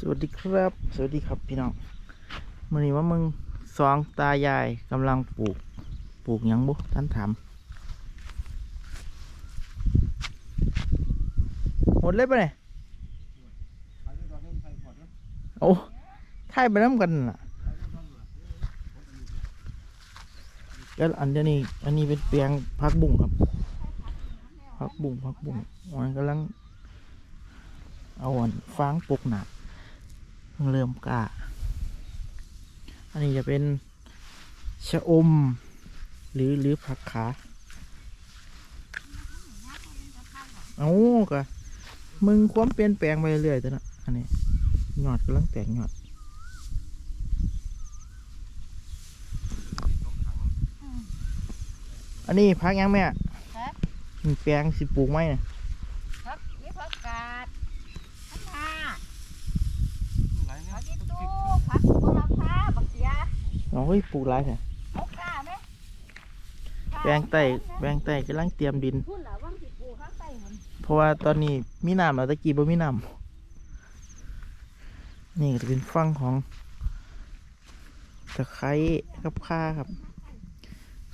สวัสดีครับ สวัสดีครับพี่น้องมื่อนี้ว่ามึงสองตายายกำลังปลูก ปลูกยังบุท่านถามหมดเลยปะเนี่ยโอ้ถ่ายไปน้ำกันน่ะแล้วอันเดียนี้อันนี้เป็นเปียงพักบุ้งครับพักบุ้งพักบุ้งมันกำลังเอาอันฟางปลูกหนัก เริ่มกล้า อันนี้จะเป็นชะอม หรือหรือผักขา เอากะมึงความเปลี่ยนแปลงไปเรื่อยๆแต่นะอันนี้หยอดกำลังแตกหยอดอันนี้พักยังแม่ฮะมีแปลงสิปลูกไหมเนี่ย พักนี่พักกาดพักผ้าพักอีตู้พักโบราณผ้าบักเสีย เอาเฮ้ยปลูกไรเนี่ยเอากล้าไหมแปลงไต่แปลงไต่กำลังเตรียมดินพูดแล้วว่างสิปลูกข้างใต้มันเพราะว่าตอนนี้มีน้ำแล้วตะกี้บ่มีน้ำนี่ก็จะเป็นฟังของตะไคร้กับข่าครับ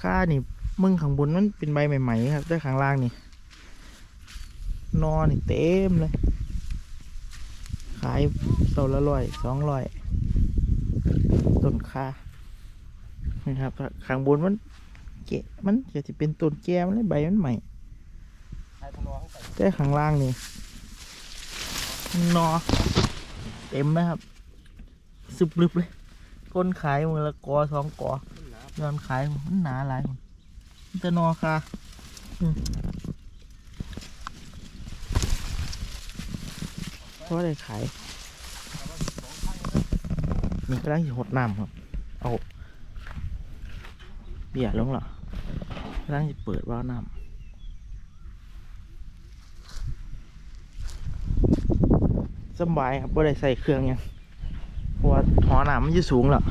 ข่านี่มึงข้างบนมันเป็นใบใหม่ๆครับแต่ข้างล่างนี่ นอนี่เต็มเลย ขายเสาละร้อยสองร้อยต้นข่า นี่ครับข้างบนมันเกะมันจะจะเป็นต้นแก้มันเลยใบมันใหม่แต่ข้างล่างนี่นอเต็มนะครับสุบลึบเลยก้นขายมือละกอสองกอยอนขายมันหนาหลายมันจะนอค่ะเพราะได้ขายนี่กำลังจะหดน้ำครับ เอา เบียร์ลงหรอกำลังจะเปิดว่าน้ำสบายครับไม่ได้ใส่เครื่องยังเพราะว่าหอหนามมันจะสูงแล้ว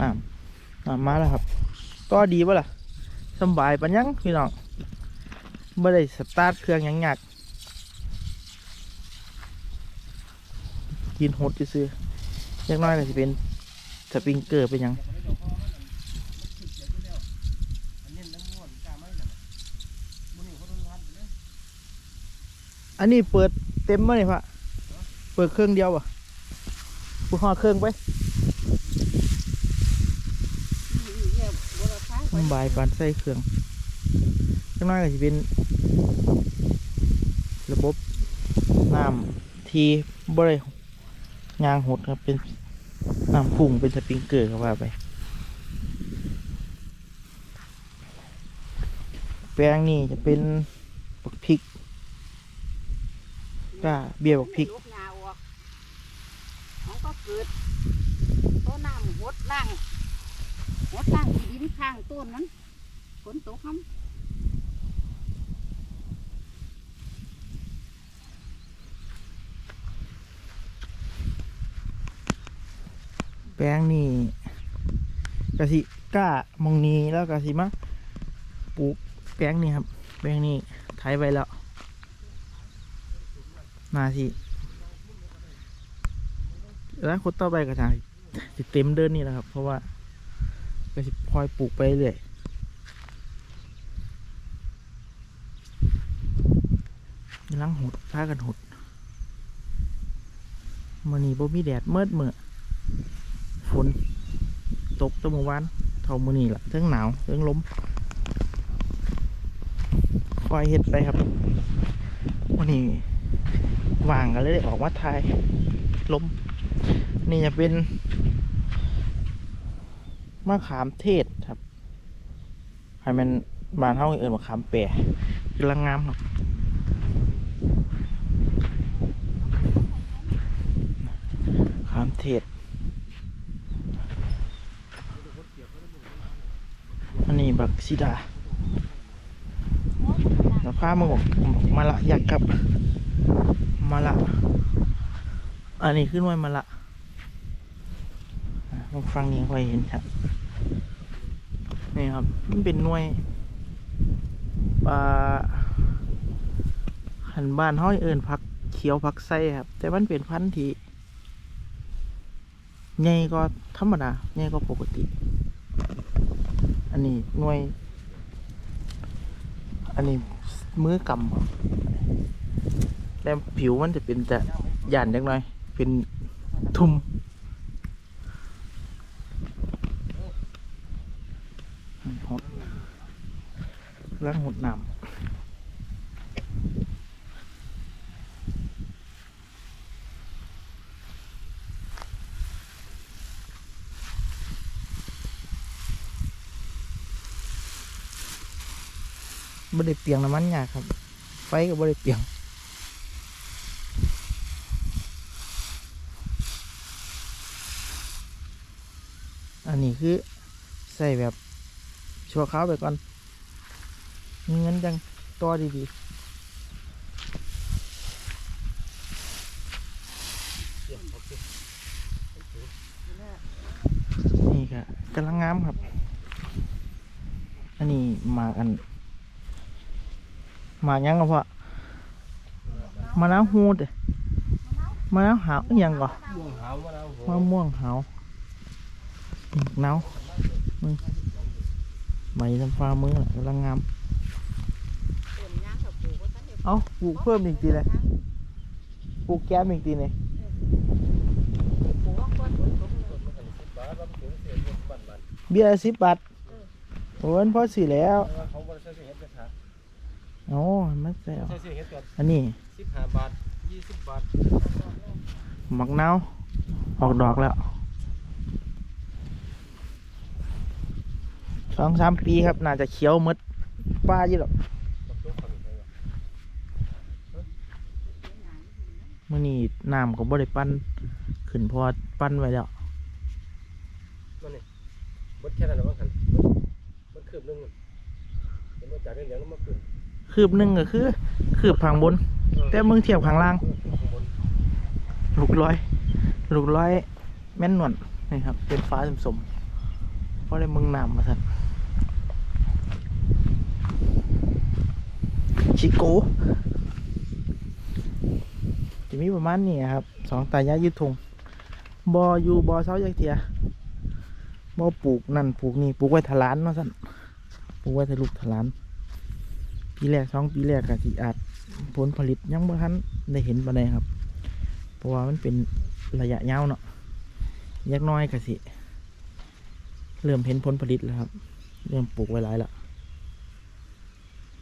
น้ำน้ำมาแล้วครับ ก็ดีป่ะล่ะสบายปัญญังพี่น้องไม่ได้สตาร์ทเครื่องหยังหยากกินหดจะซื้อๆอยังน้อยก็จะเป็น สปริงเกอร์เป็นยังอันนี้เปิดเต็มมั้ยเนี่ยพะเปิดเครื่องเดียวป่ะกูห่อเครื่องไปเนี่ยโบายปานใส่เครื่องข้างน้อยก็จะเป็น ระบบน้ำทีบริยางหดครับเป็น น้ำพุ่งเป็นสปริงเกอร์ครับว่าไปแปลงนี่จะเป็นบักพริกก้าเบี้ยบักพริกลูกงาออกเขาก็เกิดต้นน้ำหดล่างหดล่างดินข้างต้นนั้นฝนตกน้ำแลงนี่กะสิกล้ามองนี้แล้วกะสิมาปลูกแปลงนี่ครับแปลงนี่ไถไวแล้วนาสิแล้วคนต่อไปก็จะสิเต็มเดินนี่แหละครับ เพราะว่าก็สิพลอยปลูกไปเรื่อยกำลังหดพากันหดมันนี้บ่มีแดดเมิดเมื่อ ฝนตกตั้งเมื่อวานเท่ามือนี่แหละเรื่องหนาวเรื่องลมคอยเห็ดไปครับวันนี้ว่างกันเลยได้ออกมาถ่ายลมนี่จะเป็นมะขามเทศครับให้มันบานเท่าเอิญมะขามแปรกำลังงามครับขามเทศ อั นนี้บักซิดาแล้วพามึงบอกมาละอยากกลับมาละ อันนี้ขึ้นไว้มาละลอะมาฟังนี้ค่อยเห็นครับนี่ครับมันเป็นหน่วยปลาหันบ้านห้อยเอิญพักเขียวผักไส้ครับ แต่มันเป็นพันธุ์ที่ใหญ่ก็ธรรมดาใหญ่ก็ปกติ อันนี้หน่วย อันนี้มือกำครับแต่ผิวมันจะเป็นแต่หยานเล็กน้อย เป็นทุ่มหดล้างหดน้ำ บ่ได้เปียงน้ำมันยากครับ ไฟก็บ่ได้เปียงอันนี้คือใส่แบบชั่วคราวไปก่อนมีเงินจังต่อดีๆนี่ก็กำลังงามครับ อันนี้มากัน มายังก็พอมะนาวฮูดเด้มะนาวหาวยังก่อม่วงหามะนาวโหมะม่วงหาวหนาวมึงใบทำฟ้ามือน่ะกำลังงามเอาปลูกเพิ่มอีกทีเลยปลูกแก้มอีกทีเลยปลูกว่าก่อนเบี้ยสิบบาทโอ้ยพอสิแล้ว โอ้มันใส่เอาใช่เสียเฮ็ดก่อนอันนี้สิบห้าบาทยี่สิบบาทหมักนาวออกดอกแล้วสองสามปีครับ น่าจะเขียวหมดป้ายี่หรอกบักโจ๊กเขาไปว่ามื่อนี้น้ำก็บ่ได้ปั้นขึ้นเพราะว่าปั้นไว้แล้วมันนี่เบดแค่นั้นนะว่าคันมันคืบหนึงน่ะเห็นว่าจากเรื่องเหลืองๆมันมาคืบ คืบหนึ่งก็คือคืบข้างบน แต่มึงเทียบข้างล่างข้างบนลูกร้อยลูกร้อย แม่นหนวลนี่ครับ เป็นฟ้าสมสมๆเพราะเลยมึงน้ำมาสั่นชิโกจะมีประมาณนี้ครับสองตายายยุทธงบออยู่บอเสาจักเทียบอปลูกนั่นปลูกนี่ปลูกไว้ทะลานเนาะสั่นปลูกไว้ทะลุทะลาน ปีแรกสองปีแรกก็สิอาจผลผลิตยังบ่ทันได้เห็นปานใดครับ เพราะว่ามันเป็นระยะยาวเนาะยักน้อยก็สิ เริ่มเห็นผลผลิตแล้วครับ เริ่มปลูกไว้หลายล้ว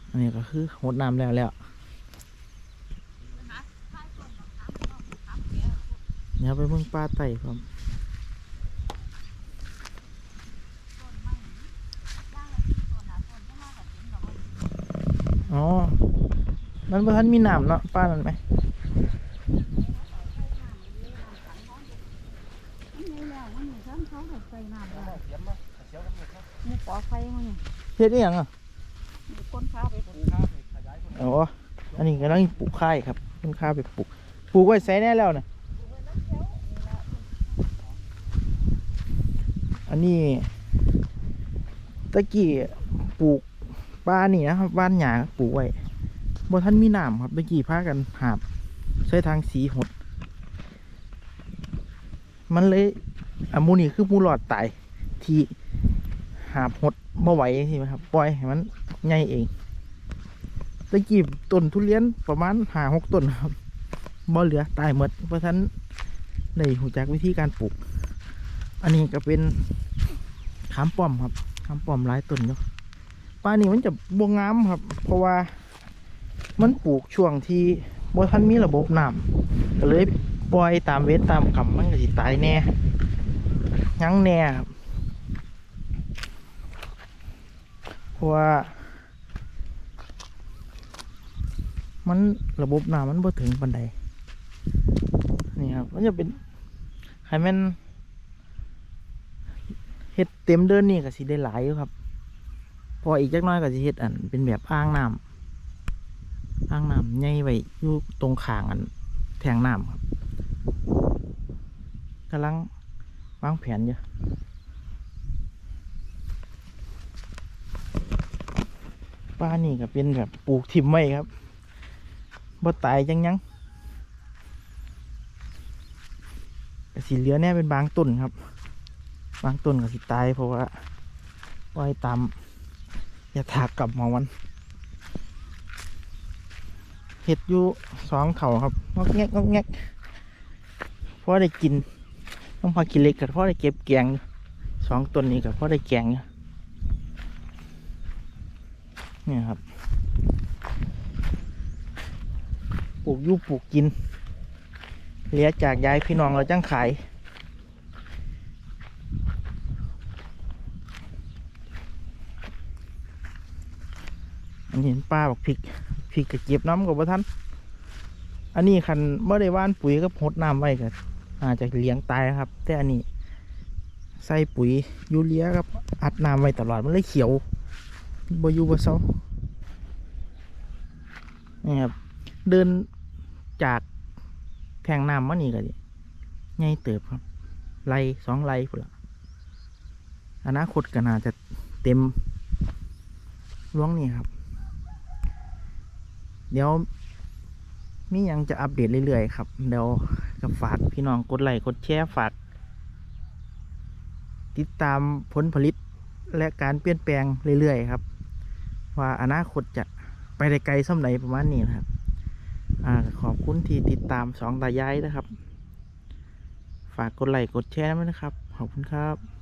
อันนี้ก็คือหดน้ำแล้วแล้วเนี่ยไปเมืองป่าไต่ครับอ๋อ มันบ่ทันมีน้ำเนาะป้านั่นไหมมันมีแล้วมันมีซ้ำเขาก็ใส่น้ำแล้วเสียมมาเสียวกันหมดครับมีปอไฟมันเฮ็ดอีหยังอะก้นข้าไปปลูกอ๋ออันนี้กำลังปลูกข้ายครับต้นข้าวไปปลูกปลูกไว้ใส่แน่แล้วนะอันนี้ตะกี้ปลูกบ้านนี่นะครับบ้านหยาปลูกไว้ บ่ท่านมีน้ำครับตะกี้พากันหาบใช้ทางสีหด มันเลยอะมูนี่คือมูหลอดตายที่หาบหดบ่ไหวใช่ไหมครับ ปล่อยให้มันใหญ่เองตะกี้ต้นทุเรียนประมาณหาหกต้นครับบ่เหลือตายหมดเพราะฉะนั้นได้หูจักวิธีการปลูก อันนี้ก็เป็นขามป้อมครับขามป้อมหลายต้นเนาะป่านี้มันจะบวงามครับ เพราะว่า มันปลูกช่วงที่บ่ทันมีระบบน้ำก็เลยปล่อยตามเวทตามกรรมมันก็สิตายแน่ยั้งแน่ครับเพราะว่า มันระบบน้ำมันบ่ถึงปันใดนี่ครับมันจะเป็นให้มันเฮ็ดเต็มเดินนี่ก็สิได้หลายอยู่ครับ พออีกจักน้อยก็สิเฮ็ดอันเป็นแบบอ่างน้ำ อ่างน้ำใหญ่ไว้อยู่ตรงข้างอันแทงน้ำครับกำลังวางแผนอยู่ป้านี่ก็เป็นแบบปลูกทิมไม้ครับบ่ตายยังยังสีเหลือแน่เป็นบางตุ่นครับ บางตุ่นก็สิตายเพราะว่าไว้ตามอย่าถากกลับมองมัน เห็ดอยู่สองเขาครับงอกแงกงอกแงกเพราะได้กินต้องพอกินเล็กกับพ่อได้เก็บแกงอยู่สองต้นนี้กับพ่อได้แกงอยู่เนี่ยครับปลูกยูปลูกกินเลี้ยจากยายพี่น้องเราจังขายอันนี้เห็นป้าบอกพริก พริกกับเก็บน้ำกับพ่ท่านอันนี้คันเมื่อได้ว่านปุ๋ยก็พดน้ำไว้ก็อาจจะเลี้ยงตายครับ แต่อันนี้ ใส่ปุ๋ยยูเรียครับ อัดน้ำไว้ตลอดมันเลยเขียวบอยูบเซานี่ครับ เดินจากแทงน้ำมานี่ก็ดิง่ายเติบครับ ไล่สองไล่พุ่นละอนาคตก็น่าจะเต็มร่วงนี่ครับ เดี๋ยวมียังจะอัปเดตเรื่อยๆครับ เดี๋ยวก็ฝากพี่น้องกดไลค์กดแชร์ฝาก ติดตามผลผลิตและการเปลี่ยนแปลงเรื่อยๆครับ ว่าอนาคตจะไปได้ไกลส่ำไหนประมาณนี้นะครับอขอบคุณที่ติดตามสองตายายนะครับ ฝากกดไลค์กดแชร์ด้วยนะครับ ขอบคุณครับ